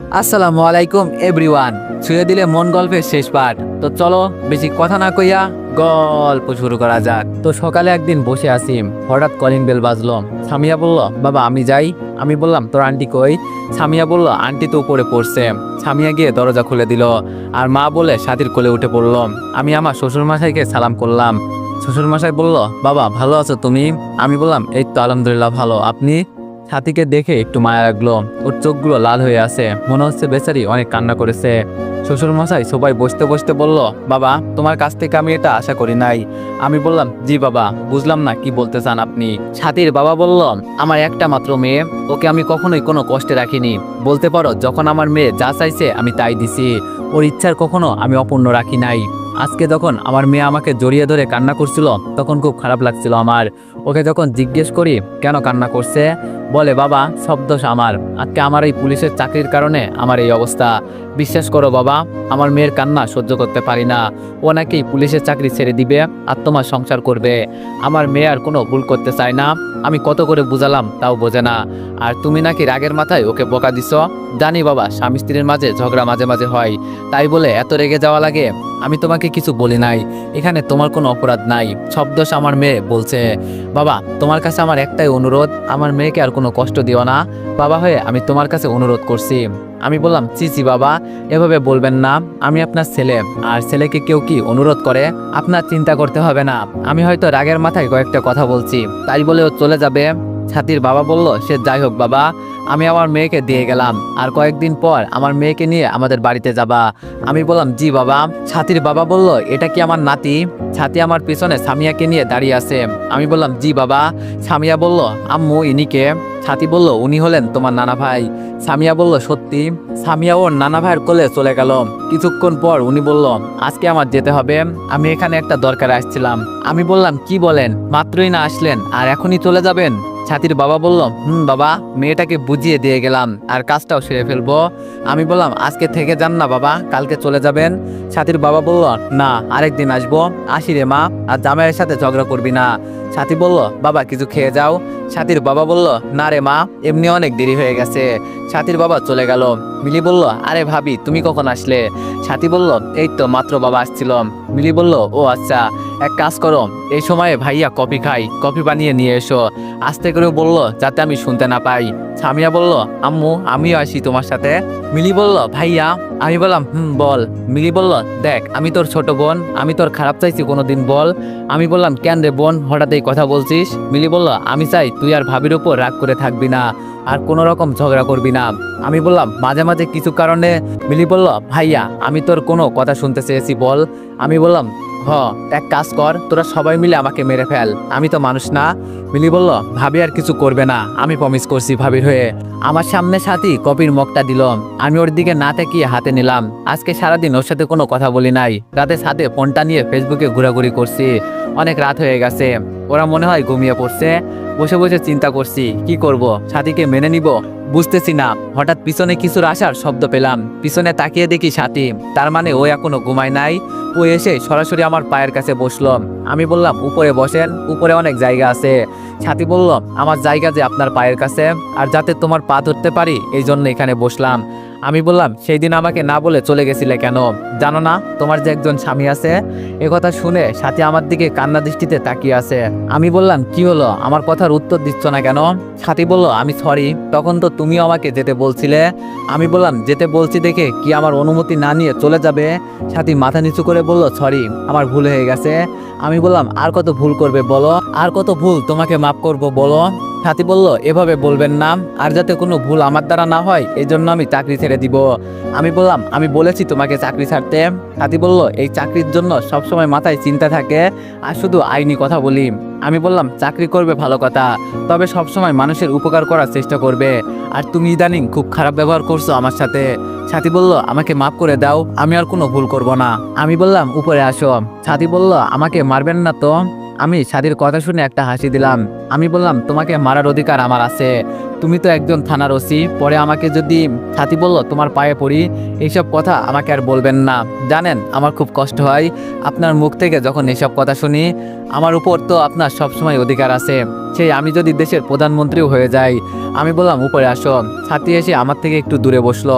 আসসালামু আলাইকুম, এভরিওয়ান। ছুঁয়ে দিলে মন গল্পের শেষ পাঠ। তো চলো, বেশি কথা না কইয়া গল্প শুরু করা যাক। তো সকালে একদিন বসে আছি, হঠাৎ কলিং বেল বাজলো। সামিয়া বলল, বাবা, আমি যাই। আমি বললাম, তোর আন্টি কই? সামিয়া বলল, আন্টি তো উপরে পড়ছে। সামিয়া গিয়ে দরজা খুলে দিল, আর মা বলে সাথীর কোলে উঠে পড়ল। আমি আমার শ্বশুর মশাইকে সালাম করলাম। শ্বশুর মশাই বলল, বাবা, ভালো আছো তুমি? আমি বললাম, এই তো আলহামদুলিল্লাহ, ভালো। আপনি? ছাতিকে দেখে একটু মায়া লাগল। ওর চোখগুলো লাল হয়ে আছে। মনে হচ্ছে বেচারি অনেক কান্না করেছে। শ্বশুর মশাই সবাই বসতে বসতে বলল, বাবা, তোমার কাছ থেকে আমি এটা আশা করি নাই। আমি বললাম, জি বাবা, বুঝলাম না কি বলতে চান আপনি। ছাতির বাবা বলল, আমার একটা মাত্র মেয়ে, ওকে আমি কখনোই কোনো কষ্টে রাখিনি। বলতে পারো, যখন আমার মেয়ে যা চাইছে আমি তাই দিছি। ওর ইচ্ছার কখনো আমি অপূর্ণ রাখি নাই। আজকে যখন আমার মেয়ে আমাকে জড়িয়ে ধরে কান্না করছিল, তখন খুব খারাপ লাগছিল আমার। ওকে যখন জিজ্ঞেস করি, কেন কান্না করছে? বলে, বাবা, সব দোষ আমার। আজকে আমার এই পুলিশের চাকরির কারণে আমার এই অবস্থা। বিশ্বাস করো বাবা, আমার মেয়ের কান্না সহ্য করতে পারি না। ও নাকি পুলিশের চাকরি ছেড়ে দিবে আর তোমার সংসার করবে। আমার মেয়ে আর কোনো ভুল করতে চায় না। আমি কত করে বুঝালাম তাও বোঝে না। আর তুমি নাকি রাগের মাথায় ওকে বকা দিছ? জানি বাবা, স্বামী স্ত্রীর মাঝে ঝগড়া মাঝে মাঝে হয়। তাই বলে এত রেগে যাওয়া লাগে? আমি তোমাকে কিছু বলি নাই। এখানে তোমার কোনো অপরাধ নাই। সব দোষ আমার মেয়ে বলছে। বাবা, তোমার কাছে আমার একটাই অনুরোধ। আমার মেয়েকে আর কোনো কষ্ট দিও না। বাবা হয়ে আমি তোমার কাছে অনুরোধ করছি। আমি বললাম চিচি বাবা, এভাবে বলবেন না। আমি আপনার ছেলে, আর ছেলেকে কেউ কি অনুরোধ করে? আপনার চিন্তা করতে হবে না। আমি হয়তো রাগের মাথায় কয়েকটা কথা বলছি। তাই বলে ও চলে যাবে। ছাতির বাবা বলল, সে যাই হোক, বাবা। আমি আমার মেয়েকে দিয়ে গেলাম। আর কয়েকদিন পর আমার মেয়েকে নিয়ে আমাদের বাড়িতে যাবা। আমি বললাম, জি, বাবা। ছাতির বাবা বলল, এটা কি আমার নাতি? ছাতি আমার পিছনে সামিয়াকে নিয়ে দাঁড়িয়ে আছে। আমি বললাম, জি, বাবা। সামিয়া বলল, আম্মু, ইনিকে। ছাতি বলল, উনি হলেন তোমার নানা ভাই। সামিয়া বলল, সত্যি? সামিয়া ওর নানা ভাইয়ের কোলে চলে গেল। কিছুক্ষণ পর উনি বলল, আজকে আমার যেতে হবে। আমি এখানে একটা দরকার আসছিলাম। আমি বললাম, কি বলেন? মাত্রই না আসলেন, আর এখনই চলে যাবেন? ছাতির বাবা বলল হুম, বাবা, মেয়েটাকে বুঝিয়ে দিয়ে গেলাম আর কাজটাও সেরে ফেলব। আমি বললাম, আজকে থেকে যান না, বাবা, কালকে চলে যাবেন। ছাতির বাবা বলল, না আরেকদিন আসব। আসি রে মা, আর জামাইয়ের সাথে ঝগড়া করবি না। ছাতি বলল, বাবা, কিছু খেয়ে যাও। ছাতির বাবা বলল, না রে মা, এমনি অনেক দেরি হয়ে গেছে। ছাতির বাবা চলে গেল। মিলি বলল, আরে ভাবি, তুমি কখন আসলে? ছাতি বলল, এই তো মাত্র বাবা আসছিল। মিলি বলল, ও আচ্ছা এক কাজ করো, এই সময়ে ভাইয়া কফি খাই, কফি বানিয়ে নিয়ে এসো। আস্তে করে বলল, যাতে আমি শুনতে না পাই। সামিয়া বলল, আম্মু, আমিও আসি তোমার সাথে। মিলি বলল, ভাইয়া। আমি বললাম, হুম, বল। মিলি বলল, দেখ, আমি তোর ছোট বোন, আমি তোর খারাপ চাইছি কোনোদিন, বল। আমি বললাম, কেন রে বোন, হঠাৎ এই কথা বলছিস? মিলি বলল, আমি চাই তুই আর ভাবির উপর রাগ করে থাকবি না। আর কোনো রকম ঝগড়া করবি না। আমি বললাম, মাঝে মাঝে কিছু কারণে। মিলি বলল, ভাইয়া, আমি তোর কোনো কথা শুনতে চেয়েছি, বল। আমি বললাম, হ, এক কাজ কর, তোরা সবাই মিলে আমাকে মেরে ফেল। আমি তো মানুষ না। মিলি বলল, ভাবি আর কিছু করবে না। আমি প্রমিস করছি ভাবির হয়ে। আমার সামনে সাথী কপির মগটা দিল। আমি ওর দিকে না তাকিয়ে হাতে নিলাম। আজকে সারাদিন ওর সাথে কোনো কথা বলি নাই। রাতে সাথে ফোনটা নিয়ে ফেসবুকে ঘোরাঘুরি করছি। অনেক রাত হয়ে গেছে। ওরা মনে হয় ঘুমিয়ে পড়ছে। বসে বসে চিন্তা করছি, কি করব? সাথীকে মেনে নিব? বুঝতেছি না। হঠাৎ পিছনে কিছুর আসার শব্দ পেলাম। পিছনে তাকিয়ে দেখি সাথী। তার মানে ও এখনও ঘুমায় নাই। ও এসে সরাসরি আমার পায়ের কাছে বসল। আমি বললাম, উপরে বসেন, উপরে অনেক জায়গা আছে। ছাতি বলল, আমার জায়গা যে আপনার পায়ের কাছে, আর যাতে তোমার পা ধরতে পারি, এই জন্য এখানে বসলাম। আমি বললাম, সেই দিন আমাকে না বলে চলে গেছিলে কেন? জানো না, তোমার যে একজন স্বামী আছে, এ কথা শুনে সাথী আমার দিকে কান্না দৃষ্টিতে তাকিয়ে আছে। আমি বললাম, কি হলো? আমার কথার উত্তর দিচ্ছ না কেন? সাথী বলল, আমি সরি তখন তো তুমিও আমাকে যেতে বলছিলে। আমি বললাম, যেতে বলছি দেখে কি আমার অনুমতি না নিয়ে চলে যাবে? সাথী মাথা নিচু করে বলল, সরি, আমার ভুল হয়ে গেছে। আমি বললাম, আর কত ভুল করবে বলো? আর কত ভুল তোমাকে মাফ করব বলো? সাথী বলল, এভাবে বলবেন না, আর যাতে কোনো ভুল আমার দ্বারা না হয় এই জন্য আমি চাকরি ছেড়ে দিব। আমি বললাম, আমি বলেছি তোমাকে চাকরি ছাড়তে। সাথী বলল, এই চাকরির জন্য সবসময় মাথায় চিন্তা থাকে, আর শুধু আইনি কথা বলি। আমি বললাম, চাকরি করবে ভালো কথা, তবে সবসময় মানুষের উপকার করার চেষ্টা করবে, আর তুমি ইদানিং খুব খারাপ ব্যবহার করছ আমার সাথে। সাথী বলল, আমাকে মাফ করে দাও, আমি আর কোনো ভুল করব না। আমি বললাম, উপরে আসো। সাথী বলল, আমাকে মারবেন না তো? আমি সাদির কথা শুনে একটা হাসি দিলাম। আমি বললাম, তোমাকে মারার অধিকার আমার আছে। তুমি তো একজন থানার ওসি। পরে আমাকে যদি ছাতি বলল, তোমার পায়ে পড়ি, এইসব কথা আমাকে আর বলবেন না। জানেন, আমার খুব কষ্ট হয়। আপনার মুখ থেকে যখন এসব কথা শুনি, আমার উপর তো আপনার সবসময় অধিকার আছে। সেই আমি যদি দেশের প্রধানমন্ত্রীও হয়ে যাই, আমি বললাম, উপরে আসো। ছাতি এসে আমার থেকে একটু দূরে বসল।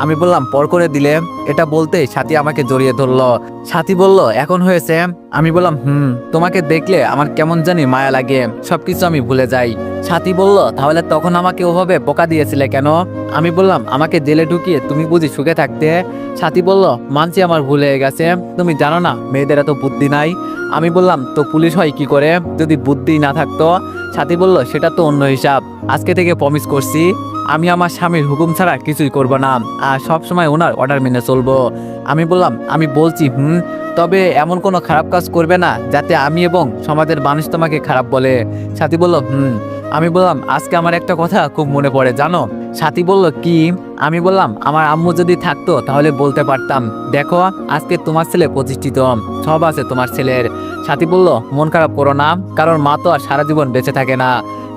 আমি বললাম, পর করে দিলে। এটা বলতে সাথী আমাকে জড়িয়ে ধরলো। সাথী বলল, এখন হয়েছে? আমি বললাম, হুম, তোমাকে দেখলে আমার কেমন জানি মায়া লাগে, সবকিছু আমি ভুলে যাই। সাথী বলল, তাহলে তখন আমাকে ওভাবে বোকা দিয়েছিলে কেন? আমি বললাম, আমাকে জেলে ঢুকিয়ে তুমি বুঝি সুখে থাকতে? সাথী বলল, মানছি আমার ভুল হয়ে গেছে। তুমি জানো না, মেয়েদের এত বুদ্ধি নাই। আমি বললাম, তো পুলিশ হয় কি করে? যদি বুদ্ধি না থাকতো? সাথী বলল, সেটা তো অন্য হিসাব। আজকে থেকে প্রমিস করছি, আমি আমার স্বামীর হুকুম ছাড়া কিছুই করব না, আর সবসময় ওনার অর্ডার মেনে চলবো। আমি বললাম, আমি বলছি, হুম, তবে এমন কোনো খারাপ কাজ করবে না, যাতে আমি এবং সমাজের মানুষ তোমাকে খারাপ বলে। সাথী বলল, হুম। আমি বললাম, আজকে আমার একটা কথা খুব মনে পড়ে, জানো? সাথী বলল, কি? আমি বললাম, আমার আম্মু যদি থাকতো, তাহলে বলতে পারতাম, দেখো, আজকে তোমার ছেলে প্রতিষ্ঠিত, সব আছে তোমার ছেলের। সাথী বলল, মন খারাপ করো না, কারণ মা তো আর সারা জীবন বেঁচে থাকে না।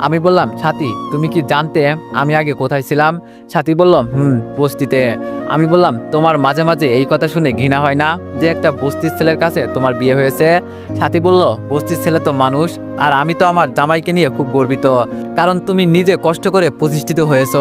আমি বললাম, সাথী, তুমি কি জানতে আমি আগে কোথায় ছিলাম? সাথী বলল, হুম, বস্তিতে। আমি বললাম, তোমার মাঝে মাঝে এই কথা শুনে ঘৃণা হয় না যে একটা বস্তির ছেলের কাছে তোমার বিয়ে হয়েছে? সাথী বলল, বস্তির ছেলে তো মানুষ, আর আমি তো আমার জামাইকে নিয়ে খুব গর্বিত, কারণ তুমি নিজে কষ্ট করে প্রতিষ্ঠিত হয়েছ।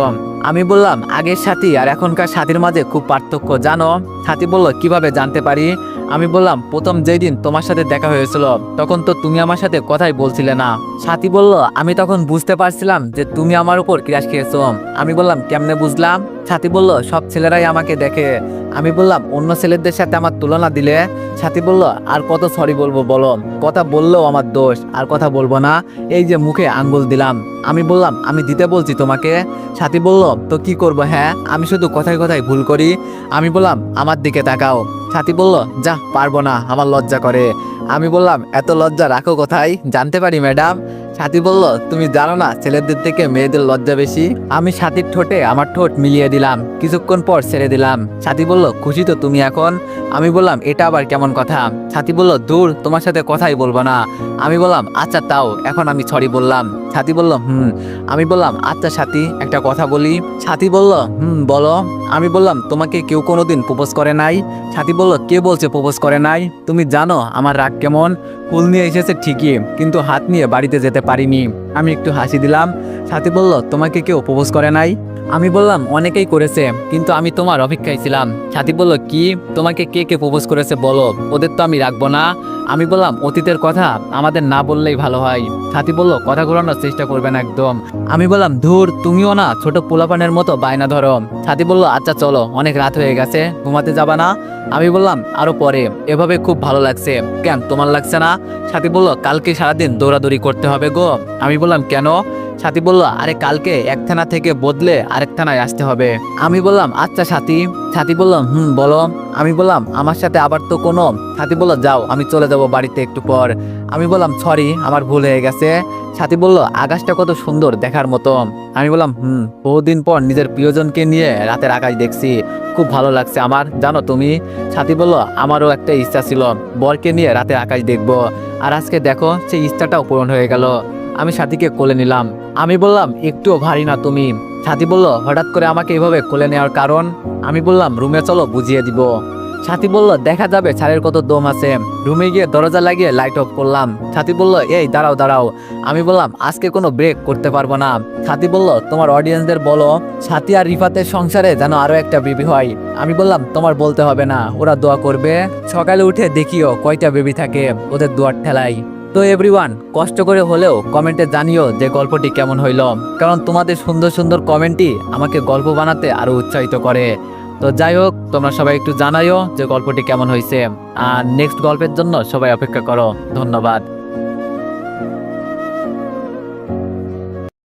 আমি বললাম আগের সাথী আর এখনকার সাথীর মাঝে খুব পার্থক্য, জানো? সাথী বলল, কীভাবে জানতে পারি? আমি বললাম, প্রথম যেই দিন তোমার সাথে দেখা হয়েছিল, তখন তো তুমি আমার সাথে কথাই বলছিলে না। সাথী বলল, আমি তখন বুঝতে পারছিলাম যে তুমি আমার উপর ক্রাশ খেয়েছো। আমি বললাম, কেমনে বুঝলাম? সাথী বলল, সব ছেলেরাই আমাকে দেখে। আমি বললাম, অন্য ছেলেদের সাথে আমার তুলনা দিলে? সাথী বলল, আর কত সরি বলব বলো। কথা বললেও আমার দোষ, আর কথা বলব না। এই যে মুখে আঙ্গুল দিলাম। আমি বললাম, আমি দিতে বলছি তোমাকে। সাথী বলল, তো কি করব হ্যাঁ? আমি শুধু কথায় কথায় ভুল করি। আমি বললাম, আমার দিকে তাকাও। সাথী বলল, যা, পারব না, আমার লজ্জা করে। আমি বললাম, এত লজ্জা রাখো কোথায়? জানতে পারি, ম্যাডাম। সাথী বলল, তুমি জানো না, ছেলেদের থেকে মেয়েদের লজ্জা বেশি? আমি সাথীর ঠোঁটে আমার ঠোঁট মিলিয়ে দিলাম। কিছুক্ষণ পর ছেড়ে দিলাম। সাথী বলল, খুশি তো তুমি এখন? আমি বললাম, এটা আবার কেমন কথা? সাথী বলল, দূর, তোমার সাথে কথাই বলব না। আমি বললাম আচ্ছা তাও, এখন আমি সরি বললাম। সাথী বলল, হুম। আমি বললাম আচ্ছা সাথী, একটা কথা বলি। সাথী বলল, হুম, বলো। আমি বললাম, তোমাকে কেউ কোনোদিন প্রপোজ করে নাই? সাথী বলল, কে বলছে প্রপোজ করে নাই? তুমি জানো, আমার রাগ কেমন? ফুল নিয়ে এসেছে ঠিকই কিন্তু হাত নিয়ে বাড়িতে যেতে পারিনি। আমি একটু হাসি দিলাম সাথী বলল, তোমাকে কেউ প্রপোজ করে নাই? আমি বললাম, অনেকেই করেছে, কিন্তু আমি তোমার অপেক্ষায় ছিলাম। সাথী বলল, কি? তোমাকে কে কে প্রপোজ করেছে বলো? ওদের তো আমি রাখব না। আমি বললাম, অতীতের কথা, আমাদের না বললেই ভালো হয়। সাথী বলল, কথা ঘোরানোর চেষ্টা করবেন একদম। আমি বললাম, ধুর, তুমিও না ছোট পোলাপানের মতো বায়না ধরো। সাথী বলল আচ্ছা চলো, অনেক রাত হয়ে গেছে, ঘুমাতে যাবা না? আমি বললাম, আরও পরে, এভাবে খুব ভালো লাগছে। কেন, তোমার লাগছে না? সাথী বলল, কালকে সারাদিন দৌড়াদৌড়ি করতে হবে গো। আমি বললাম, কেন? সাথী বলল, আরে কালকে এক থানা থেকে বদলে আরেক থানায় আসতে হবে। আমি বললাম আচ্ছা সাথী। সাথী বললাম হুম, বলো। আমি বললাম, আমার সাথে আবার তো কোনো সাথী বলল, যাও, আমি চলে যাব বাড়িতে একটু পর। আমি বললাম, সরি, আমার ভুল হয়ে গেছে। সাথী বলল, আকাশটা কত সুন্দর দেখার মতো। আমি বললাম, হুম, বহুদিন পর নিজের প্রিয়জনকে নিয়ে রাতের আকাশ দেখছি। খুব ভালো লাগছে আমার, জানো তুমি? সাথী বলল, আমারও একটা ইচ্ছা ছিল, বরকে নিয়ে রাতের আকাশ দেখব। আর আজকে দেখো, সেই ইচ্ছাটাও পূরণ হয়ে গেল। আমি সাথীকে কোলে নিলাম। আমি বললাম, একটুও ভারী না তুমি। সাথী বলল, হঠাৎ করে আমাকে এভাবে কোলে নেওয়ার কারণ? আমি বললাম, রুমে চলো, বুঝিয়ে দিব। সাথী বলল, দেখা যাবে ছাড়ের কত দম আছে। রুমে গিয়ে দরজা লাগিয়ে লাইট অফ করলাম। সাথী বলল, এই, দাঁড়াও দাঁড়াও। আমি বললাম, আজকে কোনো ব্রেক করতে পারব না। সাথী বলল, তোমার অডিয়েন্সদের বলো, সাথী আর রিফাতের সংসারে যেন আরও একটা বেবি হয়। আমি বললাম, তোমার বলতে হবে না, ওরা দোয়া করবে। সকালে উঠে দেখিও কয়টা বেবি থাকে, ওদের দোয়ার ঠেলাই তো এভরিওয়ান কষ্ট করে হলেও কমেন্টে জানিও যে গল্পটি কেমন হইল। কারণ তোমাদের সুন্দর সুন্দর কমেন্টই আমাকে গল্প বানাতে আরও উৎসাহিত করে। তো যাই হোক, তোমরা সবাই একটু জানাইও যে গল্পটি কেমন হয়েছে আর নেক্সট গল্পের জন্য সবাই অপেক্ষা করো। ধন্যবাদ।